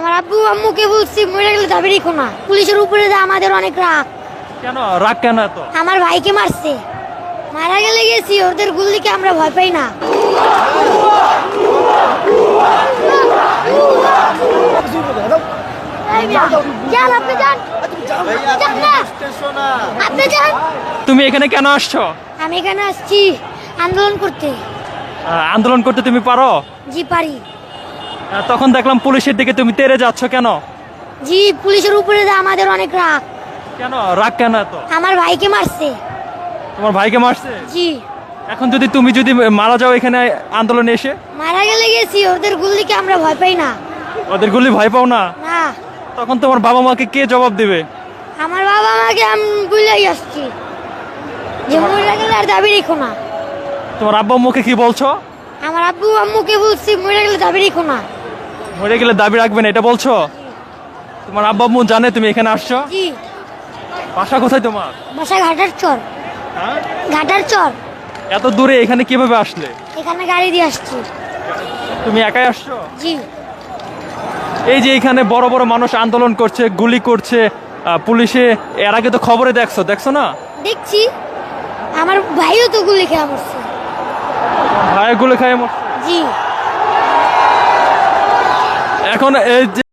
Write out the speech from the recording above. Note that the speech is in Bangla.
আমার আব্বু আম্মুকে বলছি মরে গেলে যাবে রেখো না। পুলিশের উপরে যে আমাদের অনেক রাগ। কেন? রাগ কেন এত? আমার ভাইকে মারছে। মারা গেলে গেছি ওদের গুলিকে আমরা ভয় পাই না। তুমি এখানে কেন আসছো? আমি এখানে আসছি আন্দোলন করতে। আন্দোলন করতে তুমি পারো? জি পারি। তখন দেখলাম পুলিশের দিকে তুমি তেরে যাচ্ছ কেন? জি পুলিশের উপরে যে আমাদের অনেক রাগ। কেন? রাগ কেন এত? আমার ভাইকে মারছে। তোমার ভাইকে মারছে? জি। এখন যদি তুমি যদি মারা যাও এখানে আন্দোলনে এসে? মারা গেলে গেছি ওদের গুলিকে আমরা ভয় পাই না? ওদের গুলি ভয় পাও না? না। তখন তোমার বাবা মাকে কে জবাব দেবে? আমার বাবা মাকে আমি বুঝলেই আসছি। যে মরে গেলে আর দাবি রেখো না। তোমার আব্বা মুখে কি বলছো? আমার আব্বু আম্মুকে বলছি মরে গেলে দাবি রেখো না। মরে গেলে দাবি রাখবেন এটা বলছো? তোমার আব্বা আম্মু জানে তুমি এখানে আসছো? জি। বাসা কোথায় তোমার? বাসা ঘাটার চর। হ্যাঁ? ঘাটার চর। এত দূরে এখানে কীভাবে আসলে? এখানে গাড়ি দিয়ে আসছি। তুমি একাই আসছো? জি। এই যে এখানে বড় বড় মানুষ আন্দোলন করছে গুলি করছে পুলিশে এর আগে তো খবরে দেখছ দেখছ না? দেখছি। আমার ভাইও তো গুলি খেয়ে মরছে। ভাইয়ের গুলি খায় মরছে। জি। এখন এই